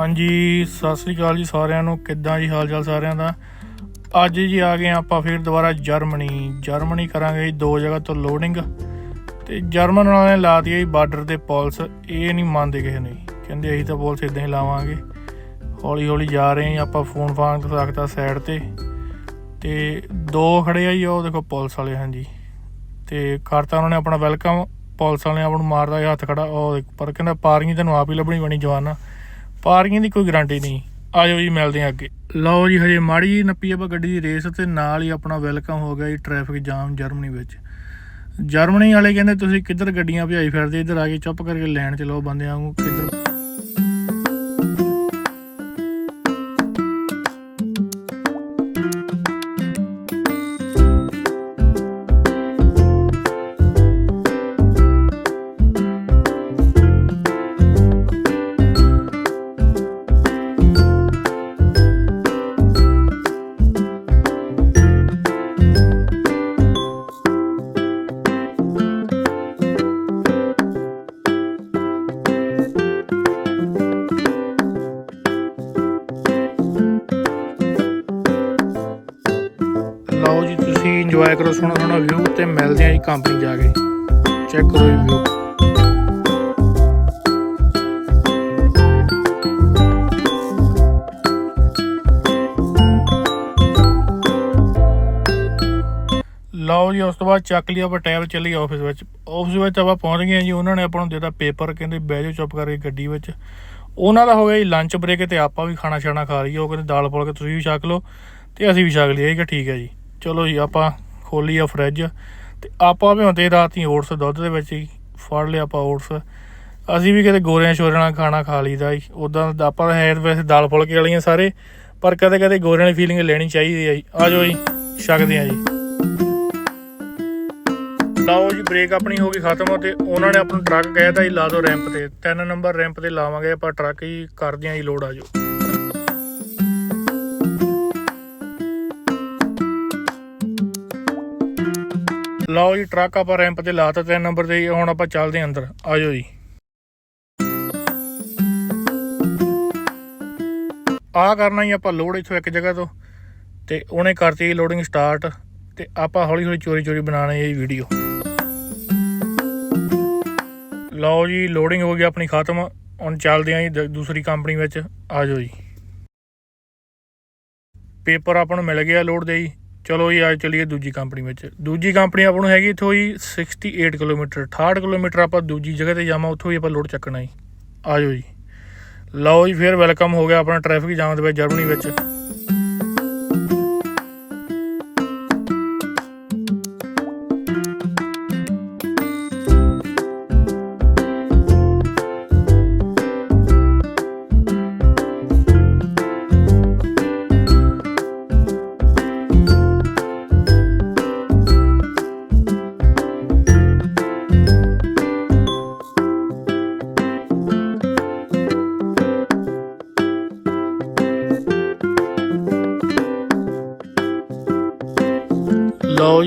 ਹਾਂਜੀ, ਸਤਿ ਸ੍ਰੀ ਅਕਾਲ ਜੀ ਸਾਰਿਆਂ ਨੂੰ। ਕਿੱਦਾਂ ਜੀ ਹਾਲ ਚਾਲ ਸਾਰਿਆਂ ਦਾ? ਅੱਜ ਜੀ ਆ ਗਏ ਆਪਾਂ ਫਿਰ ਦੁਬਾਰਾ ਜਰਮਨੀ। ਜਰਮਨੀ ਕਰਾਂਗੇ ਜੀ ਦੋ ਜਗ੍ਹਾ ਤੋਂ ਲੋਡਿੰਗ ਤੇ ਜਰਮਨ ਵਾਲਿਆਂ ਨੇ ਲਾ ਦਿੱਤੀ ਜੀ ਬਾਰਡਰ ਤੇ ਪੁਲਿਸ ਇਹ ਨਹੀਂ ਮੰਨਦੇ ਕਿਸੇ ਨੇ। ਕਹਿੰਦੇ ਅਸੀਂ ਤਾਂ ਪੁਲਿਸ ਇਦਾਂ ਹੀ ਲਾਵਾਂਗੇ। ਹੌਲੀ ਹੌਲੀ ਜਾ ਰਹੇ ਹਾਂ ਆਪਾਂ ਫੋਨ ਫਾਨ ਰੱਖਤਾ ਸਾਈਡ ਤੇ। ਤੇ ਦੋ ਖੜੇ ਆ ਜੀ, ਉਹ ਦੇਖੋ ਪੁਲਿਸ ਵਾਲੇ, ਹਾਂਜੀ। ਤੇ ਕਰਤਾ ਉਹਨਾਂ ਨੇ ਆਪਣਾ ਵੈਲਕਮ ਪੁਲਿਸ ਵਾਲਿਆਂ ਆਪ ਨੂੰ ਮਾਰਦਾ ਇਹ ਹੱਥ ਖੜਾ। ਉਹ ਪਰ ਕਹਿੰਦਾ ਪਾਰਕਿੰਗ ਤੈਨੂੰ ਆਪ ਹੀ ਲੱਭਣੀ ਬਣੀ ਜਵਾਨਾ। ਪਾਰੀਆਂ ਦੀ ਕੋਈ ਗਾਰੰਟੀ ਨਹੀਂ। ਆਜੋ ਜੀ, ਮਿਲਦੇ ਹਾਂ ਅੱਗੇ। ਲਓ ਜੀ, ਹਜੇ ਮਾੜੀ ਜੀ ਨੱਪੀ ਆਪਾਂ ਗੱਡੀ ਦੀ ਰੇਸ ਤੇ ਨਾਲ ਹੀ ਆਪਣਾ ਵੈਲਕਮ ਹੋ ਗਿਆ ਜੀ ਟ੍ਰੈਫਿਕ ਜਾਮ ਜਰਮਨੀ ਵਿੱਚ। ਜਰਮਨੀ ਵਾਲੇ ਕਹਿੰਦੇ, ਤੁਸੀਂ ਕਿੱਧਰ ਗੱਡੀਆਂ ਭਜਾਈ ਫਿਰਦੇ? ਇੱਧਰ ਆ ਕੇ ਚੁੱਪ ਕਰਕੇ ਲੈਣ ਚ ਲਓ, ਬੰਦਿਆਂ ਨੂੰ ਤੁਸੀਂ ਸੋਹਣਾ ਸੋਹਣਾ ਵਿਊ ਤੇ ਮਿਲਦੇ ਆਂ ਜੀ ਕੰਪਨੀ ਜਾ ਕੇ। ਚੈੱਕ ਕਰੋ ਜੀ ਵਿਊ ਲਓ ਜੀ, ਉਸ ਤੋਂ ਬਾਅਦ ਚੱਕ ਲਈ ਆਪਾਂ ਟੈਬ ਚੱਲੀ ਆਫਿਸ ਵਿੱਚ। ਆਫਿਸ ਵਿੱਚ ਆਪਾਂ ਪਹੁੰਚ ਗਏ ਜੀ, ਉਹਨਾਂ ਨੇ ਆਪਾਂ ਨੂੰ ਦਿੱਤਾ ਪੇਪਰ ਕਹਿੰਦੇ ਬਹਿ ਜਾਓ ਚੁੱਪ ਕਰਕੇ ਗੱਡੀ ਵਿੱਚ। ਉਹਨਾਂ ਦਾ ਹੋ ਗਿਆ ਜੀ ਲੰਚ ਬ੍ਰੇਕ ਤੇ ਆਪਾਂ ਵੀ ਖਾਣਾ ਛਾਣਾ ਖਾ ਲਈਏ, ਉਹ ਕਹਿੰਦੇ ਦਾਲ ਫੁਲਕੇ ਤੁਸੀਂ ਵੀ ਛਕ ਲਓ ਤੇ ਅਸੀਂ ਵੀ ਛਕ ਲਈਏ। ਕਿ ਠੀਕ ਹੈ ਜੀ। ਚਲੋ ਜੀ, ਆਪਾਂ ਖੋਲੀ ਆ ਫਰਿੱਜ ਤੇ ਆਪਾਂ ਵੀ ਰਾਤ ਹੀ ਓਟਸ ਦੁੱਧ ਦੇ ਵਿੱਚ ਹੀ ਫੜ ਲਿਆ ਆਪਾਂ ਓਟਸ। ਅਸੀਂ ਵੀ ਕਿਤੇ ਗੋਰਿਆਂ ਸ਼ੋਰਿਆਂ ਨਾਲ ਖਾਣਾ ਖਾ ਲਈਦਾ ਜੀ ਉਦਾਂ ਤਾਂ ਆਪਾਂ ਹੈ ਵੈਸੇ ਦਾਲ ਫੁਲਕੇ ਵਾਲੀਆਂ ਸਾਰੇ, ਪਰ ਕਦੇ ਕਦੇ ਗੋਰਿਆਂ ਵਾਲੀ ਫੀਲਿੰਗ ਲੈਣੀ ਚਾਹੀਦੀ ਆ ਜੀ। ਆ ਜਾਓ ਜੀ, ਛਕਦੇ ਆ ਜੀ। ਲਓ ਜੀ ਬ੍ਰੇਕ ਆਪਣੀ ਹੋ ਗਈ ਖਤਮ ਤੇ ਉਹਨਾਂ ਨੇ ਆਪਾਂ ਨੂੰ ਟਰੱਕ ਕਹਿਤਾ ਜੀ, ਲਾ ਦਿਓ ਰੈਂਪ ਤੇ। ਤਿੰਨ ਨੰਬਰ ਰੈਂਪ ਤੇ ਲਾਵਾਂਗੇ ਆਪਾਂ ਟਰੱਕ ਹੀ ਕਰਦੇ ਆਂ ਜੀ ਲੋਡ ਆ ਲਓ ਜੀ ਟਰੱਕ ਆਪਾਂ ਰੈਂਪ ਤੇ ਲਾਤਾ ਤਿੰਨ ਨੰਬਰ ਤੇ ਜੀ, ਹੁਣ ਆਪਾਂ ਚੱਲਦੇ ਆਂ ਅੰਦਰ। ਆ ਜਾਓ ਜੀ। ਆ ਕਰਨਾ ਹੀ ਆਪਾਂ ਲੋਡ ਇੱਥੋਂ ਇੱਕ ਜਗ੍ਹਾ ਤੋਂ ਤੇ ਉਹਨੇ ਕਰਤੀ ਲੋਡਿੰਗ ਸਟਾਰਟ ਤੇ ਆਪਾਂ ਹੌਲੀ ਹੌਲੀ ਚੋਰੀ ਚੋਰੀ ਬਣਾਣੀ ਇਹ ਵੀਡੀਓ ਲਓ ਜੀ ਲੋਡਿੰਗ ਹੋ ਗਈ ਆਪਣੀ ਖਤਮ ਹੁਣ ਚੱਲਦੇ ਆਂ ਜੀ ਦ- ਦੂਸਰੀ ਕੰਪਨੀ ਵਿੱਚ। ਆ ਜਾਓ ਜੀ। ਪੇਪਰ ਆਪਾਂ ਨੂੰ ਮਿਲ ਗਿਆ ਲੋਡ ਦੇ ਜੀ। ਚਲੋ ਜੀ, ਅੱਜ ਚਲੀਏ ਦੂਜੀ ਕੰਪਨੀ ਵਿੱਚ। ਦੂਜੀ ਕੰਪਨੀ ਆਪਾਂ ਨੂੰ ਹੈਗੀ ਇੱਥੋਂ ਜੀ 68 ਕਿਲੋਮੀਟਰ 68 ਕਿਲੋਮੀਟਰ ਆਪਾਂ ਦੂਜੀ ਜਗ੍ਹਾ ਤੇ ਜਾਵਾਂ, ਉੱਥੋਂ ਹੀ ਆਪਾਂ ਲੋਡ ਚੱਕਣਾ ਜੀ। ਆ ਜਾਓ ਜੀ। ਲਓ ਜੀ, ਫਿਰ ਵੈਲਕਮ ਹੋ ਗਿਆ ਆਪਣਾ ਟ੍ਰੈਫਿਕ ਜਾਮ ਦੇ ਵਿੱਚ ਜਰਮਨੀ ਵਿੱਚ।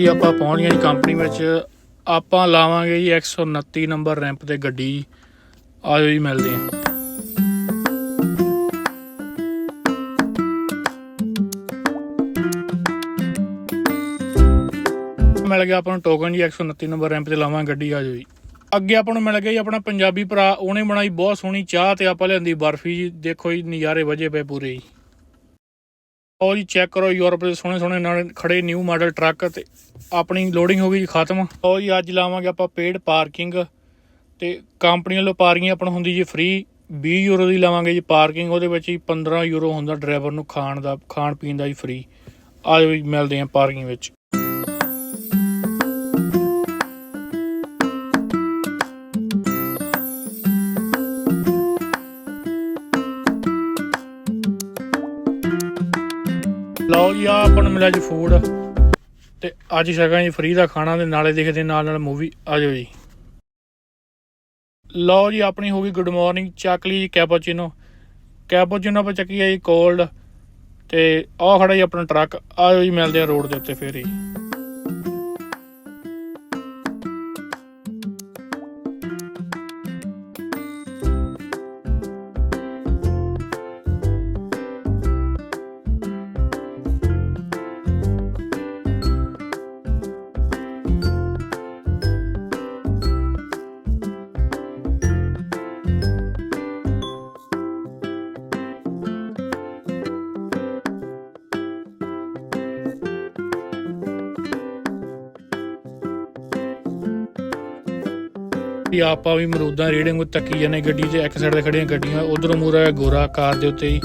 ਜੀ, ਆਪਾਂ ਪਹੁੰਚ ਗਏ ਜੀ ਕੰਪਨੀ ਵਿੱਚ। ਆਪਾਂ ਲਾਵਾਂਗੇ ਜੀ 129 ਨੰਬਰ ਰੈਂਪ ਤੇ ਗੱਡੀ। ਆਜੋ ਜੀ, ਮਿਲਦੇ ਹਾਂ। ਮਿਲ ਗਿਆ ਆਪਾਂ ਨੂੰ ਟੋਕਨ ਜੀ 129 ਨੰਬਰ ਰੈਂਪ ਤੇ ਲਾਵਾਂਗੇ ਗੱਡੀ, ਆਜੋ ਜੀ। ਅੱਗੇ ਆਪਾਂ ਨੂੰ ਮਿਲ ਗਿਆ ਜੀ ਆਪਣਾ ਪੰਜਾਬੀ ਭਰਾ, ਉਹਨੇ ਬਣਾਈ ਬਹੁਤ ਸੋਹਣੀ ਚਾਹ ਤੇ ਆਪਾਂ ਲਿਆਂਦੀ ਬਰਫੀ ਜੀ। ਦੇਖੋ ਜੀ, ਨਜ਼ਾਰੇ ਵਜੇ ਪਏ ਪੂਰੇ ਜੀ। ਉਹ ਜੀ ਚੈੱਕ ਕਰੋ ਯੂਰਪ ਦੇ ਸੋਹਣੇ ਸੋਹਣੇ ਨਾਲ ਖੜੇ ਨਿਊ ਮਾਡਲ ਟਰੱਕ ਤੇ ਆਪਣੀ ਲੋਡਿੰਗ ਹੋ ਗਈ ਜੀ, ਖਤਮ। ਉਹ ਜੀ ਅੱਜ ਲਾਵਾਂਗੇ ਆਪਾਂ ਪੇਡ ਪਾਰਕਿੰਗ ਤੇ ਕੰਪਨੀ ਵੱਲੋਂ ਪਾਰਕਿੰਗ ਆਪਣਾ ਹੁੰਦੀ ਜੀ ਫ੍ਰੀ 20 ਯੂਰੋ ਦੀ ਲਾਵਾਂਗੇ ਜੀ ਪਾਰਕਿੰਗ, ਉਹਦੇ ਵਿੱਚ ਹੀ 15 ਯੂਰੋ ਹੁੰਦਾ ਡਰਾਈਵਰ ਨੂੰ ਖਾਣ ਦਾ, ਖਾਣ ਪੀਣ ਦਾ ਹੀ ਫ੍ਰੀ। ਆ ਮਿਲਦੇ ਹਾਂ ਪਾਰਕਿੰਗ ਵਿੱਚ। ਲਓ ਜੀ ਆ, ਆਪਾਂ ਨੂੰ ਮਿਲਿਆ ਜੀ ਫੂਡ ਤੇ ਅੱਜ ਛਕਾਂ ਜੀ ਫ੍ਰੀ ਦਾ ਖਾਣਾ ਤੇ ਨਾਲੇ ਦੇਖਦੇ ਨਾਲ ਨਾਲ ਮੂਵੀ ਆ ਜਾਓ ਜੀ। ਲਓ ਜੀ, ਆਪਣੀ ਹੋ ਗਈ ਗੁੱਡ ਮਾਰਨਿੰਗ ਚੱਕ ਲਈ ਜੀ ਕੈਪੂਚੀਨੋ ਕੈਪੂਚੀਨੋ ਆਪਾਂ ਚੱਕੀ ਆ ਜੀ ਕੋਲਡ ਤੇ ਆਹ ਖੜਾ ਜੀ ਆਪਣਾ ਟਰੱਕ ਆਜੋ ਜੀ, ਮਿਲਦੇ ਆ ਰੋਡ ਦੇ ਉੱਤੇ ਫੇਰ ਹੀ। ਵੀ ਆਪਾਂ ਵੀ ਮਰੂਦਾਂ ਰੀਡਿੰਗ ਨੂੰ ਤੱਕੀ ਜਾਂਦੇ ਗੱਡੀ ਤੇ ਇੱਕ ਸਾਈਡ ਤੇ ਖੜੀਆਂ ਗੱਡੀਆਂ ਉਧਰੋਂ ਮੂਰਾ ਗੋਰਾ ਕਾਰ ਦੇ ਉੱਤੇ ਹੀ।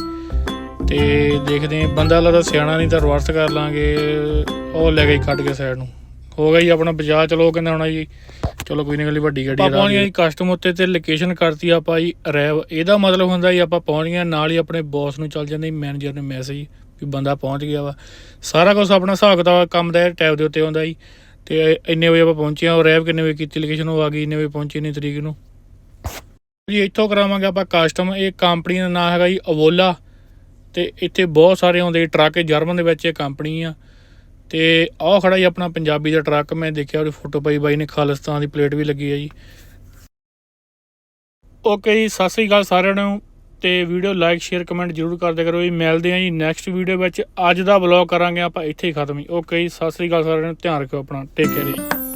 ਤੇ ਦੇਖਦੇ ਆਂ ਬੰਦਾ ਲੱਗਦਾ ਸਿਆਣਾ ਨਹੀਂ ਤਾਂ ਰਿਵਰਸ ਕਰ ਲਾਂਗੇ ਉਹ ਲੈ ਗਈ ਕੱਢ ਕੇ ਸਾਈਡ ਨੂੰ। ਹੋ ਗਿਆ ਜੀ ਆਪਣਾ ਬਜਾ ਚਲੋ ਕਹਿੰਦਾ ਹੋਣਾ ਜੀ ਚਲੋ ਕੋਈ ਨਹੀਂ ਗੱਲ ਵੱਡੀ ਗੱਡੀ ਆਪਾਂ ਪਹੁੰਚ ਜੀ ਕਸਟਮ ਉੱਤੇ ਤੇ ਲੋਕੇਸ਼ਨ ਕਰਤੀ ਆਪਾਂ ਜੀ ਅਰੈਵ ਇਹਦਾ ਮਤਲਬ ਹੁੰਦਾ ਜੀ ਆਪਾਂ ਪਹੁੰਚ ਗਏ ਨਾਲ ਹੀ ਆਪਣੇ ਬੌਸ ਨੂੰ ਚੱਲ ਜਾਂਦੇ ਮੈਨੇਜਰ ਨੇ ਮੈਸੇਜ ਵੀ ਬੰਦਾ ਪਹੁੰਚ ਗਿਆ ਵਾ। ਸਾਰਾ ਕੁਝ ਆਪਣਾ ਹਿਸਾਬ ਕਿਤਾਬ ਕੰਮ ਦਾ ਟੈਬ ਦੇ ਉੱਤੇ ਹੁੰਦਾ ਜੀ। ਤੇ ਇੰਨੇ ਵਜੇ ਆਪਾਂ ਪਹੁੰਚੇ ਆ ਅਰੈਵ ਕਿੰਨੇ ਵਜੇ ਕੀਤੀ ਲੋਕੇਸ਼ਨ ਉਹ ਆ ਗਈ ਇੰਨੇ ਵਜੇ ਪਹੁੰਚੀ ਇੰਨੀ ਤਰੀਕ ਨੂੰ। ਜੀ, ਇੱਥੋਂ ਕਰਾਵਾਂਗੇ ਆਪਾਂ ਕਾਸਟਮ ਇਹ ਕੰਪਨੀ ਦਾ ਨਾਮ ਹੈਗਾ ਜੀ ਅਵੋਲਾ ਤੇ ਇੱਥੇ ਬਹੁਤ ਸਾਰੇ ਆਉਂਦੇ ਟਰੱਕ ਜਰਮਨ ਦੇ ਵਿੱਚ ਇਹ ਕੰਪਨੀ ਆ। ਤੇ ਆਹ ਖੜਾ ਜੀ ਆਪਣਾ ਪੰਜਾਬੀ ਦਾ ਟਰੱਕ, ਮੈਂ ਦੇਖਿਆ ਉਹਦੀ ਫੋਟੋ ਪਾਈ ਬਾਈ ਨੇ, ਖਾਲਿਸਤਾਨ ਦੀ ਪਲੇਟ ਵੀ ਲੱਗੀ ਹੈ ਜੀ। ਓਕੇ ਜੀ, ਸਤਿ ਸ੍ਰੀ ਅਕਾਲ ਸਾਰਿਆਂ ਨੂੰ। ਤੇ ਵੀਡੀਓ ਲਾਈਕ, ਸ਼ੇਅਰ, ਕਮੈਂਟ ਜਰੂਰ ਕਰਦੇ ਕਰੋ ਜੀ। ਮਿਲਦੇ ਆਂ ਜੀ ਨੈਕਸਟ ਵੀਡੀਓ ਵਿੱਚ। ਅੱਜ ਦਾ ਵਲੌਗ ਕਰਾਂਗੇ ਆਪਾਂ, ਇੱਥੇ ਹੀ ਖਤਮ ਹੀ ਓਕੇ ਜੀ, ਸਤਿ ਸ੍ਰੀ ਅਕਾਲ ਸਾਰਿਆਂ ਨੂੰ। ਧਿਆਨ ਰੱਖਿਓ ਆਪਣਾ। ਟੇਕ ਕੇਅਰ ਜੀ।